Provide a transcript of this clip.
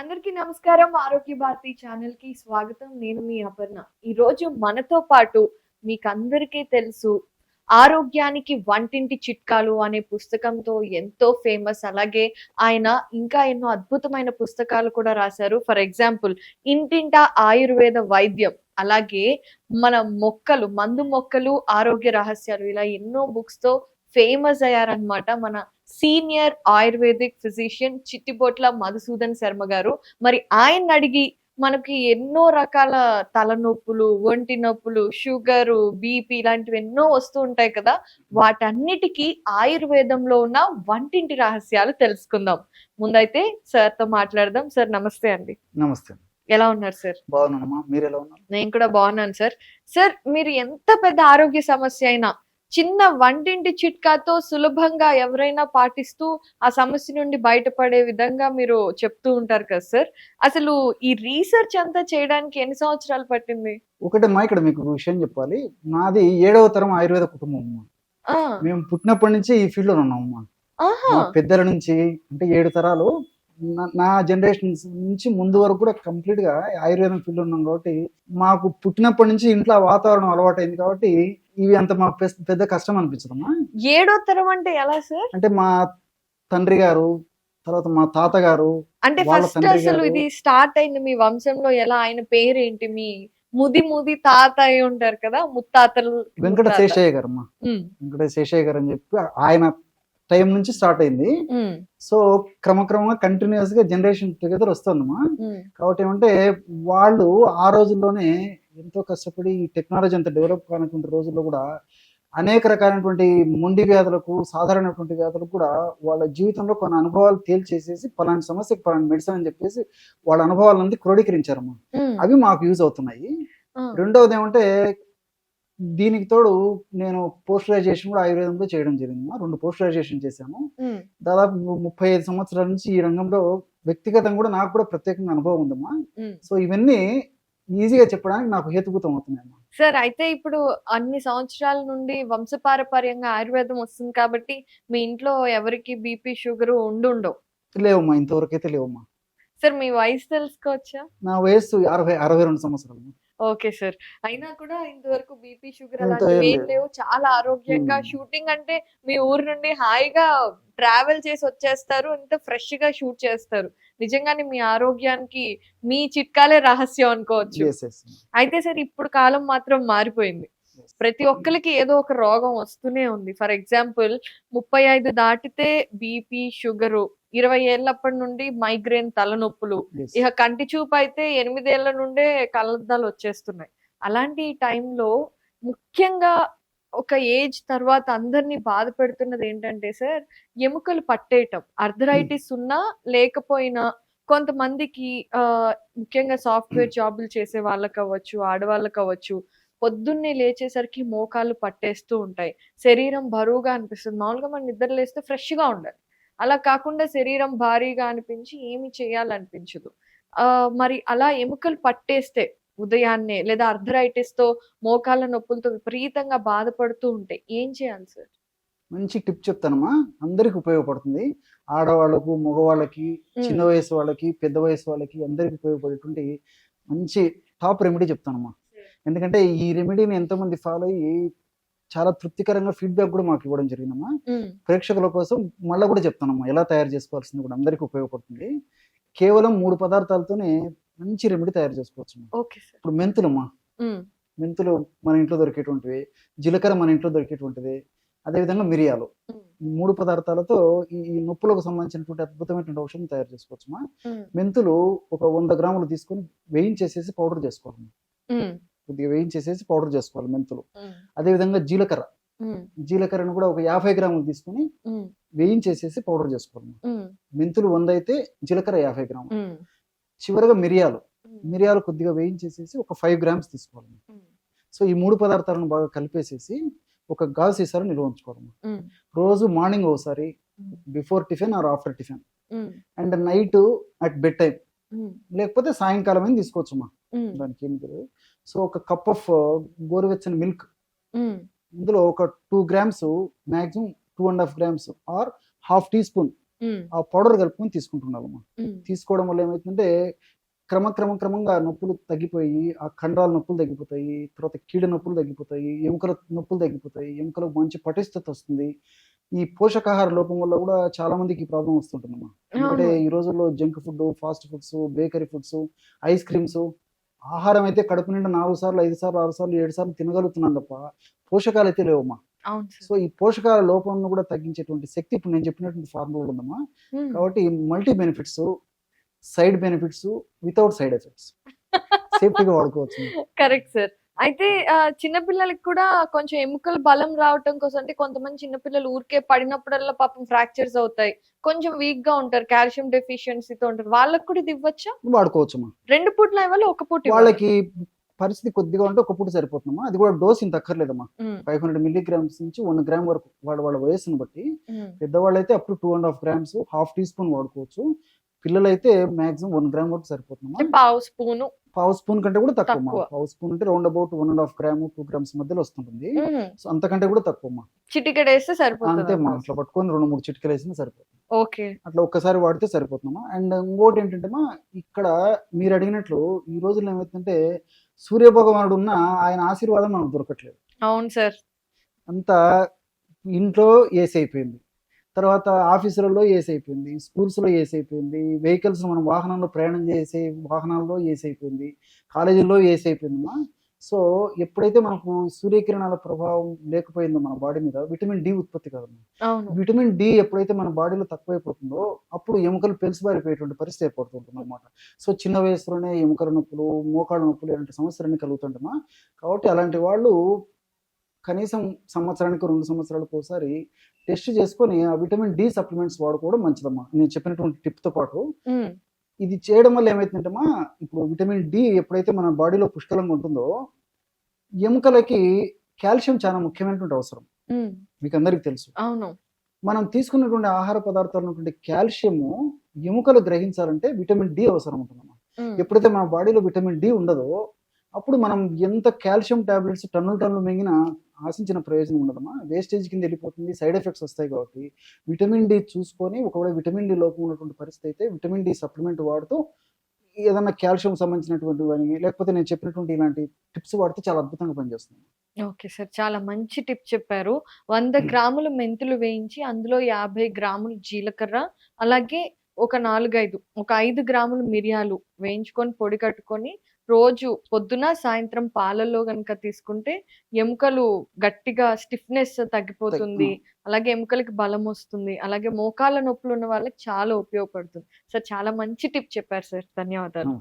అందరికీ నమస్కారం. ఆరోగ్య భారతి ఛానల్కి స్వాగతం. నేను మీ అపర్ణ. ఈ రోజు మనతో పాటు మీకు అందరికీ తెలుసు ఆరోగ్యానికి వంటింటి చిట్కాలు అనే పుస్తకంతో ఎంతో ఫేమస్. అలాగే ఆయన ఇంకా ఎన్నో అద్భుతమైన పుస్తకాలు కూడా రాశారు. ఫర్ ఎగ్జాంపుల్ ఇంటింటా ఆయుర్వేద వైద్యం. అలాగే మన మొక్కలు మందు మొక్కలు ఆరోగ్య రహస్యాలు ఇలా ఎన్నో బుక్స్తో ఫేమస్ అయ్యారనమాట మన senior ayurvedic physician Chittibotla Madhusudan Sharma గారు. మరి ఆయన అడిగి మనకి ఎన్నో రకాల తలనొప్పులు ఒంటి నొప్పులు షుగరు బీపీ ఇలాంటివి ఎన్నో వస్తూ ఉంటాయి కదా. వాటన్నిటికీ ఆయుర్వేదంలో ఉన్న వంటింటి రహస్యాలు తెలుసుకుందాం. ముందైతే సార్తో మాట్లాడదాం. సార్ నమస్తే అండి. నమస్తే. ఎలా ఉన్నారు సార్? బాగున్నానమ్మా. మీరు ఎలా ఉన్నారు? నేను కూడా బాగున్నాను సార్. సార్ మీరు ఎంత పెద్ద ఆరోగ్య సమస్య అయినా చిన్న వంటింటి చిట్కాతో సులభంగా ఎవరైనా పాటిస్తూ ఆ సమస్య నుండి బయటపడే విధంగా మీరు చెప్తూ ఉంటారు కదా సార్. అసలు ఈ రీసెర్చ్ అంతా చేయడానికి ఎన్ని సంవత్సరాలు పట్టింది? ఒకటమ్మా ఇక్కడ మీకు విషయం చెప్పాలి. నాది ఏడవ తరం ఆయుర్వేద కుటుంబం అమ్మా. మేము పుట్టినప్పటి నుంచి ఈ ఫీల్డ్లో ఉన్నామమ్మా ఆహా. మా పెద్దల నుంచి అంటే ఏడు తరాలు నా- జనరేషన్ నుంచి ముందు వరకు కూడా కంప్లీట్గా ఆయుర్వేదం ఫీల్డ్ ఉన్నాం కాబట్టి మాకు పుట్టినప్పటి నుంచి ఇంట్లో వాతావరణం అలవాటైంది కాబట్టి ఇవి అంత మా పెద్ద కష్టం అనిపించదమ్మా. ఏడో తరం అంటే ఎలా సార్? అంటే మా తండ్రి గారు తర్వాత మా తాతగారు అంటే ఫస్ట్ అసలు ఇది స్టార్ట్ అయింది మీ వంశంలో ఎలా? ఆయన పేరేంటి? మీ ముది ముది తాత అయి ఉంటారు కదా ముత్తాతలు వెంకట. శేషయ్య గారు అమ్మా. వెంకట శేషయ్య గారు అని చెప్పి ఆయన టైం నుంచి స్టార్ట్ అయింది. సో క్రమక్రమంగా కంటిన్యూస్గా జనరేషన్ టుగెదర్ వస్తుందమ్మా. కాబట్టి ఏమంటే వాళ్ళు ఆ రోజుల్లోనే ఎంతో కష్టపడి ఈ టెక్నాలజీ అంత డెవలప్ కానటువంటి రోజుల్లో కూడా అనేక రకాలైనటువంటి మొండి వ్యాధులకు సాధారణటువంటి వ్యాధులకు కూడా వాళ్ళ జీవితంలో కొన్ని అనుభవాలు తేల్చేసేసి పలాంటి సమస్యకి పలాంటి మెడిసిన్ అని చెప్పేసి వాళ్ళ అనుభవాలన్నీ క్రోడీకరించారమ్మా. అవి మాకు యూజ్ అవుతున్నాయి. రెండవది ఏమంటే దీనికి తోడు నేను పోస్ట్ గ్రాడ్యుయేషన్ కూడా ఆయుర్వేదంలో చేయడం జరిగింది రెండు పోస్ట్ గ్రాడ్యుయేషన్ చేశాను దాదాపు ముప్పై ఐదు సంవత్సరాల నుంచి ఈ రంగంలో వ్యక్తిగతంగా కూడా నాకు కూడా ప్రత్యేకంగా అనుభవం ఉందమ్మా. సో ఇవన్నీ ఈజీగా చెప్పడానికి నాకు హేతుభూతం అవుతున్నాయమ్మా సార్ అయితే ఇప్పుడు అన్ని సంవత్సరాల నుండి వంశపారపర్యంగా ఆయుర్వేదం వస్తుంది కాబట్టి మీ ఇంట్లో ఎవరికి బీపీ షుగర్ ఉండుండవు. లేవమ్మా ఇంతవరకు అయితే లేవమ్మా. సార్ మీ వయసు తెలుసుకోవచ్చా? నా వయస్సు అరవై అరవై రెండు సంవత్సరాలు. Okay sir. అయినా కూడా ఇంతవరకు బీపీ షుగర్ ఇంత అలాంటివి ఏం. లేవు. చాలా ఆరోగ్యంగా. షూటింగ్ అంటే మీ ఊరు నుండి హాయిగా ట్రావెల్ చేసి వచ్చేస్తారు. ఎంత ఫ్రెష్గా షూట్ చేస్తారు. నిజంగానే మీ ఆరోగ్యానికి మీ చిట్కాలే రహస్యం అనుకోవచ్చు. అయితే సార్ ఇప్పుడు కాలం మాత్రం మారిపోయింది. ప్రతి ఒక్కరికి ఏదో ఒక రోగం వస్తూనే ఉంది. ఫర్ ఎగ్జాంపుల్ ముప్పై ఐదు దాటితే బీపీ షుగరు ఇరవై ఏళ్ళప్పటి నుండి మైగ్రేన్ తలనొప్పులు. ఇక కంటి చూపు అయితే ఎనిమిదేళ్ళ నుండే కళ్ళద్దాలు వచ్చేస్తున్నాయి. అలాంటి టైంలో ముఖ్యంగా ఒక ఏజ్ తర్వాత అందరినీ బాధ పెడుతున్నది ఏంటంటే సార్ ఎముకలు పట్టేయటం. అర్థరైటిస్ ఉన్నా లేకపోయినా కొంతమందికి ఆ, ముఖ్యంగా సాఫ్ట్వేర్ జాబులు చేసే వాళ్ళకి అవ్వచ్చు ఆడవాళ్ళకి అవ్వచ్చు పొద్దున్నే లేచేసరికి మోకాళ్ళు పట్టేస్తూ ఉంటాయి. శరీరం బరువుగా అనిపిస్తుంది. మామూలుగా మనం నిద్ర లేస్తే fresh గా ఉండాలి. అలా కాకుండా శరీరం భారీగా అనిపించి ఏమి చేయాలనిపించదు. ఆ మరి అలా ఎముకలు పట్టేస్తే ఉదయాన్నే లేదా arthritis తో మోకాళ్ళ నొప్పులతో విపరీతంగా బాధపడుతూ ఉంటే ఏం చేయాలి సార్? మంచి టిప్ చెప్తానమ్మా. అందరికి ఉపయోగపడుతుంది. ఆడవాళ్ళకు మగవాళ్ళకి చిన్న వయసు వాళ్ళకి పెద్ద వయసు వాళ్ళకి అందరికి ఉపయోగపడేటువంటి మంచి టాప్ రెమెడీ చెప్తానమ్మా. ఎందుకంటే ఈ రెమెడీని ఎంతోమంది ఫాలో అయ్యి చాలా తృప్తికరంగా ఫీడ్బ్యాక్ కూడా మాకు ఇవ్వడం జరిగిందమ్మా. ప్రేక్షకుల కోసం మళ్ళీ కూడా చెప్తానమ్మా ఎలా తయారు చేసుకోవాల్సింది కూడా అందరికీ ఉపయోగపడుతుంది. కేవలం మూడు పదార్థాలతోనే మంచి రెమెడీ తయారు చేసుకోవచ్చు ఇప్పుడు మెంతులమ్మా. మెంతులు మన ఇంట్లో దొరికేటువంటివి జీలకర్ర మన ఇంట్లో దొరికేటువంటిది అదేవిధంగా మిరియాలు. మూడు పదార్థాలతో ఈ నొప్పులకు సంబంధించినటువంటి అద్భుతమైనటువంటి ఔషధం తయారు చేసుకోవచ్చమ్మా ఉమ్, మెంతులు ఒక వంద గ్రాములు తీసుకొని వేయించేసేసి పౌడర్ చేసుకోవాలి కొద్దిగా వేయించేసేసి పౌడర్ చేసుకోవాలి మెంతులు. అదేవిధంగా జీలకర్ర. జీలకర్రను కూడా ఒక యాభై గ్రాములు తీసుకొని వేయించేసేసి పౌడర్ చేసుకోవాలి. మెంతులు వంద అయితే జీలకర్ర యాభై గ్రాములు. చివరగా మిరియాలు. మిరియాలు కొద్దిగా వేయించేసేసి ఒక ఫైవ్ గ్రామ్స్ తీసుకోవాలి. సో ఈ మూడు పదార్థాలను బాగా కలిపేసేసి ఒక గాజు సీసాలో నిల్వ ఉంచుకోవాలి. ఉమ్, రోజు మార్నింగ్ ఒకసారి before tiffin or after tiffin and night at bed time లేకపోతే సాయంకాలం అయినా తీసుకోవచ్చమ్మా ఉమ్, దానికి ఏం తెలియదు సో ఒక కప్ ఆఫ్ గోరువెచ్చని మిల్క్. ఇందులో ఒక two grams maximum two and half grams or half teaspoon. ఆ పౌడర్ కలుపుకొని తీసుకుంటున్నామమ్మా. తీసుకోవడం వల్ల ఏమవుతుందంటే క్రమక్రమం క్రమంగా నొప్పులు తగ్గిపోయి ఆ కండరాల నొప్పులు తగ్గిపోతాయి తర్వాత కీళ్ళ నొప్పులు తగ్గిపోతాయి ఎముకల నొప్పులు తగ్గిపోతాయి ఎముకలకు మంచి పటిష్టత వస్తుంది. ఈ పోషకాహార లోపం వల్ల కూడా చాలా మందికి ప్రాబ్లం వస్తుంటుందమ్మా. ఎందుకంటే అవును. ఈ రోజుల్లో junk food fast foods bakery foods ice creams ఆహారం అయితే కడుపు నిండా నాలుగు సార్లు ఐదు సార్లు ఆరు సార్లు ఏడు సార్లు తినగలుగుతున్నాం తప్ప పోషకాలు అయితే లేవమ్మా సో ఈ పోషకాల లోపం కూడా తగ్గించేటువంటి శక్తి ఇప్పుడు నేను చెప్పినటువంటి ఫార్ములా ఉందమ్మా. కాబట్టి multi benefits side benefits without side effects. సేఫ్టీగా వాడుకోవచ్చు. Correct sir. అయితే చిన్నపిల్లలకి కూడా కొంచెం ఎముకలు బలం రావటం కోసం అంటే కొంతమంది చిన్నపిల్లలు ఊరికే పడినప్పుడల్లా పాపం ఫ్రాక్చర్స్ అవుతాయి. కొంచెం వీక్గా ఉంటారు కాల్షియం డెఫిషియన్సీతో ఉంటారు. వాళ్ళకి కూడా ఇది ఇవ్వచ్చా? వాడుకోవచ్చమ్మా రెండు పూట్ల ఇవ్వాలి ఒక పూట? వాళ్ళకి పరిస్థితి కొద్దిగా ఉంటే ఒక పూట సరిపోతుందమ్మా. అది కూడా డోస్ ఇంత అక్కర్లేదమ్మా. ఫైవ్ హండ్రెడ్ మిల్లీగ్రామ్స్ నుంచి వన్ గ్రామ్ వరకు వాళ్ళ వాళ్ళ వయసును బట్టి పెద్దవాళ్ళు అయితే up to two and half grams half teaspoon వాడుకోవచ్చు. పిల్లలైతే మాక్సిమం వన్ గ్రామ్ వరకు సరిపోతుందమ్మా. అంటే పావు స్పూను. పావు స్పూన్ కంటే కూడా తక్కువ. పావు స్పూన్ అంటే round about one and half gram two grams మధ్యలో వస్తుంటుంది. సో అంతకంటే కూడా తక్కువ చిటికెడు వేస్తే అంతే సరిపోతుంది అమ్మా. అట్లా పట్టుకొని రెండు మూడు చిటికలు వేసినా సరిపోతుంది. ఓకే. అట్లా ఒక్కసారి వాడితే సరిపోతుందమ్మా. అండ్ ఇంకోటి ఏంటంటే ఇక్కడ మీరు అడిగినట్లు ఈ రోజుల్లో ఏమవుతుందంటే సూర్య భగవానుడు ఉన్న ఆయన ఆశీర్వాదం మనకు దొరకట్లేదు. అవును సార్. అంతా ఇంట్లో ఏసీ అయిపోయింది. తర్వాత ఆఫీసులలో ఏసీ అయిపోయింది స్కూల్స్లో ఏసీ అయిపోయింది వెహికల్స్ మనం వాహనంలో ప్రయాణం చేసే వాహనాల్లో ఏసీ అయిపోయింది కాలేజీల్లో ఏసీ అయిపోయిందమ్మా సో ఎప్పుడైతే మనకు సూర్యకిరణాల ప్రభావం లేకపోయిందో మన బాడీ మీద విటమిన్ డి ఉత్పత్తి కదమ్మా. విటమిన్ డి ఎప్పుడైతే మన బాడీలో తక్కువైపోతుందో అప్పుడు ఎముకలు పెలుసుబారిపోయేటువంటి పరిస్థితి ఏర్పడుతుంటుంది అనమాట సో చిన్న వయసులోనే ఎముకల నొప్పులు మోకాళ్ళ నొప్పులు ఇలాంటి సమస్యలన్నీ కలుగుతుంటామా కాబట్టి అలాంటి వాళ్ళు కనీసం సంవత్సరానికి రెండు సంవత్సరాలకు ఒకసారి టెస్ట్ చేసుకొని ఆ విటమిన్ డి సప్లిమెంట్స్ వాడుకోవడం మంచిదమ్మా. నేను చెప్పినటువంటి టిప్తో పాటు. ఉమ్, ఇది చేయడం వల్ల ఏమైతుందంటమ్మా ఇప్పుడు విటమిన్ డి ఎప్పుడైతే మన బాడీలో పుష్కలంగా ఉంటుందో ఎముకలకి కాల్షియం చాలా ముఖ్యమైనటువంటి అవసరం. మీకు అందరికీ తెలుసు. అవును. మనం తీసుకున్నటువంటి ఆహార పదార్థాలు ఉన్నటువంటి కాల్షియము ఎముకలు గ్రహించాలంటే విటమిన్ డి అవసరం ఉంటుందన్నమాట ఉమ్, ఎప్పుడైతే మన బాడీలో విటమిన్ డి ఉండదో అప్పుడు మనం ఎంత కాల్షియం టాబ్లెట్స్ టన్నులు టన్నులు మింగిన ఆశించిన ప్రయోజనం ఉండదమ్మా. వేస్టేజ్ కింద వెళ్ళిపోతుంది సైడ్ ఎఫెక్ట్స్ వస్తాయి కాబట్టి. విటమిన్ డి చూసుకొని ఒకవేళ విటమిన్ డి లోపం ఉన్నటువంటి పరిస్థితి అయితే విటమిన్ డి సప్లిమెంట్ వాడుతూ ఏదన్నా కాల్షియం సంబంధించినటువంటి లేకపోతే నేను చెప్పినటువంటి ఇలాంటి టిప్స్ వాడితే చాలా అద్భుతంగా పనిచేస్తుంది. ఓకే సార్ చాలా మంచి టిప్ చెప్పారు. వంద గ్రాములు మెంతులు వేయించి అందులో యాభై గ్రాములు జీలకర్ర అలాగే ఒక నాలుగైదు ఒక ఐదు గ్రాములు మిరియాలు వేయించుకొని పొడి కట్టుకొని రోజు పొద్దున సాయంత్రం పాలల్లో కనుక తీసుకుంటే ఎముకలు గట్టిగా స్టిఫ్నెస్ తగ్గిపోతుంది. అలాగే ఎముకలకి బలం వస్తుంది. అలాగే మోకాళ్ళ నొప్పులు ఉన్న వాళ్ళకి చాలా ఉపయోగపడుతుంది. సార్ చాలా మంచి టిప్ చెప్పారు సార్. ధన్యవాదాలు.